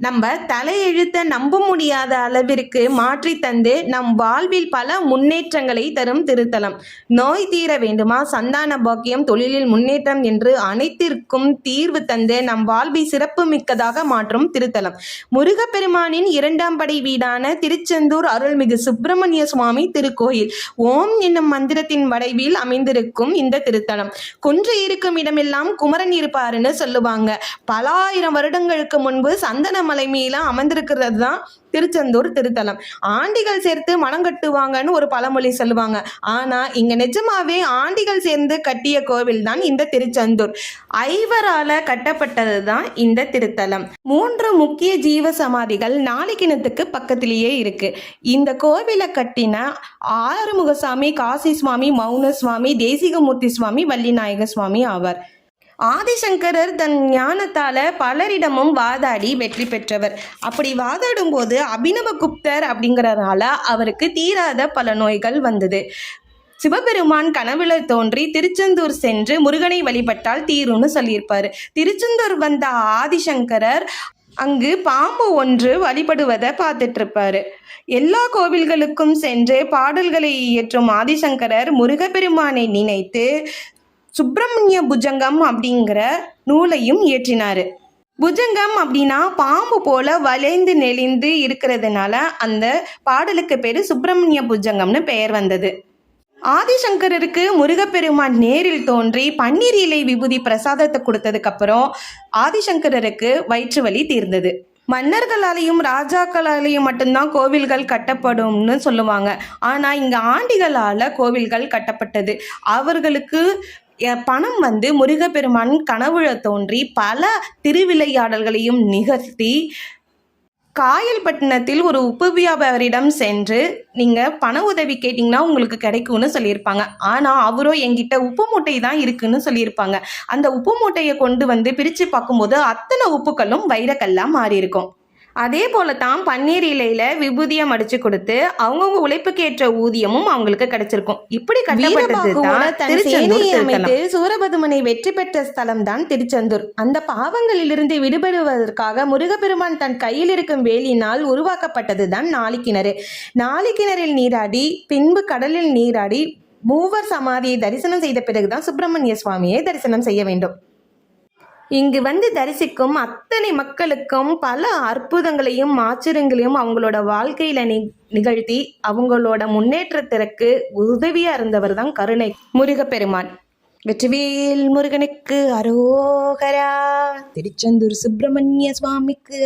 நம்ம தலையெழுத்த நம்ப முடியாத அளவிற்கு மாற்றி தந்து நம் வாழ்வில் பல முன்னேற்றங்களை தரும் திருத்தலம். நோய் தீர வேண்டுமா? சந்தான பாக்கியம் தொழிலில் முன்னேற்றம் என்று அனைத்திற்கும் தீர்வு தந்து நம் வாழ்வை சிறப்பு மிக்கதாக மாற்றும் திருத்தலம். முருகப்பெருமானின் இரண்டாம் படை வீடான திருச்செந்தூர் அருள்மிகு சுப்பிரமணிய சுவாமி திருக்கோயில். ஓம் என்னும் மந்திரத்தின் வடைவில் அமைந்திருக்கும் இந்த திருத்தலம். குன்று இருக்கும் இடமெல்லாம் குமரன் இருப்பாருன்னு சொல்லுவாங்க. பல ஆயிரம் வருடங்களுக்கு முன்பு சந்தன மேல அமர்ந்திருக்கிறது தான் திருச்செந்தூர் திருத்தலம். ஆண்டிகள் சேர்த்து மனம் கட்டுவாங்கன்னு ஒரு பழமொழி சொல்லுவாங்க. ஆனா இங்க நிஜமாவே ஆண்டிகள் சேர்ந்து கட்டிய கோவில் தான் இந்த திருச்செந்தூர். ஐவரால கட்டப்பட்டது தான் இந்த திருத்தலம். மூன்று முக்கிய ஜீவ சமாதிகள் நாளிக்கிணத்துக்கு பக்கத்திலேயே இருக்கு. இந்த கோவிலை கட்டின ஆறுமுகசாமி காசி சுவாமி மௌன சுவாமி தேசிகமூர்த்தி சுவாமி வள்ளிநாயக சுவாமி ஆவார். ஆதிசங்கரர் தன் ஞானத்தால பலரிடமும் வாதாடி வெற்றி பெற்றவர். அப்படி வாதாடும் போது அபினவகுப்தர் அப்படிங்கிறனால அவருக்கு தீராத பல நோய்கள் வந்தது. சிவபெருமான் கனவுல தோன்றி திருச்செந்தூர் சென்று முருகனை வழிபட்டால் தீரும்னு சொல்லியிருப்பார். திருச்செந்தூர் வந்த ஆதிசங்கரர் அங்கு பாம்பு ஒன்று வழிபடுவதை பார்த்துட்டு இருப்பாரு எல்லா கோவில்களுக்கும் சென்று பாடல்களை இயற்றும் ஆதிசங்கரர் முருகப்பெருமானை நினைத்து சுப்பிரமணிய புஜங்கம் அப்படிங்கிற நூலையும் இயற்றினார். புஜங்கம் அப்படின்னா பாம்பு போல வளைந்து நெளிந்து இருக்கிறதுனால அந்த பாடலுக்கு பேர் சுப்பிரமணிய புஜங்கம்னு பெயர் வந்தது. ஆதிசங்கரருக்கு முருகப்பெருமான் நேரில் தோன்றி பன்னீர் இலை விபூதி பிரசாதத்தை கொடுத்ததுக்கு அப்புறம் ஆதிசங்கரருக்கு வயிற்று வலி தீர்ந்தது. மன்னர்களாலேயும் ராஜாக்களாலேயும் மட்டும்தான் கோவில்கள் கட்டப்படும்னு சொல்லுவாங்க. ஆனால் இங்கே ஆண்டிகளால் கோவில்கள் கட்டப்பட்டது. அவர்களுக்கு பணம் வந்து முருகப்பெருமான் கனவுல தோன்றி பல திருவிளையாடல்களையும் நிகழ்த்தி காயல்பட்டினத்தில் ஒரு உப்பு வியாபாரியிடம் சென்று நீங்கள் பண உதவி கேட்டிங்கன்னா உங்களுக்கு கிடைக்கும்னு சொல்லியிருப்பாங்க. ஆனால் அவரோ என்கிட்ட உப்பு மூட்டை தான் இருக்குன்னு சொல்லியிருப்பாங்க. அந்த உப்பு மூட்டையை கொண்டு வந்து பிரித்து பார்க்கும்போது அத்தனை உப்புக்களும் வைரக்கல்லாக மாறி இருக்கும் அதே போல தான் பன்னீர் இலையில விபூதியை மடிச்சு கொடுத்து அவங்கவுங்க உழைப்புக்கு ஏற்ற ஊதியமும் அவங்களுக்கு கிடைச்சிருக்கும். இப்படி கட்டப்பட்டது சூரபதுமனை வெற்றி பெற்ற ஸ்தலம் தான் திருச்செந்தூர். அந்த பாவங்களிலிருந்து விடுபடுவதற்காக முருகப்பெருமான் தன் கையில் இருக்கும் வேலினால் உருவாக்கப்பட்டது தான் நாளிக்கிணறு. நாளிக்கிணறில் நீராடி பின்பு கடலில் நீராடி மூவர் சமாதியை தரிசனம் செய்த பிறகுதான் சுப்பிரமணிய சுவாமியை தரிசனம் செய்ய வேண்டும். இங்கு வந்து தரிசிக்கும் அத்தனை மக்களுக்கும் பல அற்புதங்களையும் ஆச்சரியங்களையும் அவங்களோட வாழ்க்கையில நி நிகழ்த்தி அவங்களோட முன்னேற்றத்திற்கு உதவியா இருந்தவர் தான் கருணை முருகப்பெருமான். வெற்றிவேல் முருகனுக்கு அரோகரா. திருச்செந்தூர் சுப்பிரமணிய சுவாமிக்கு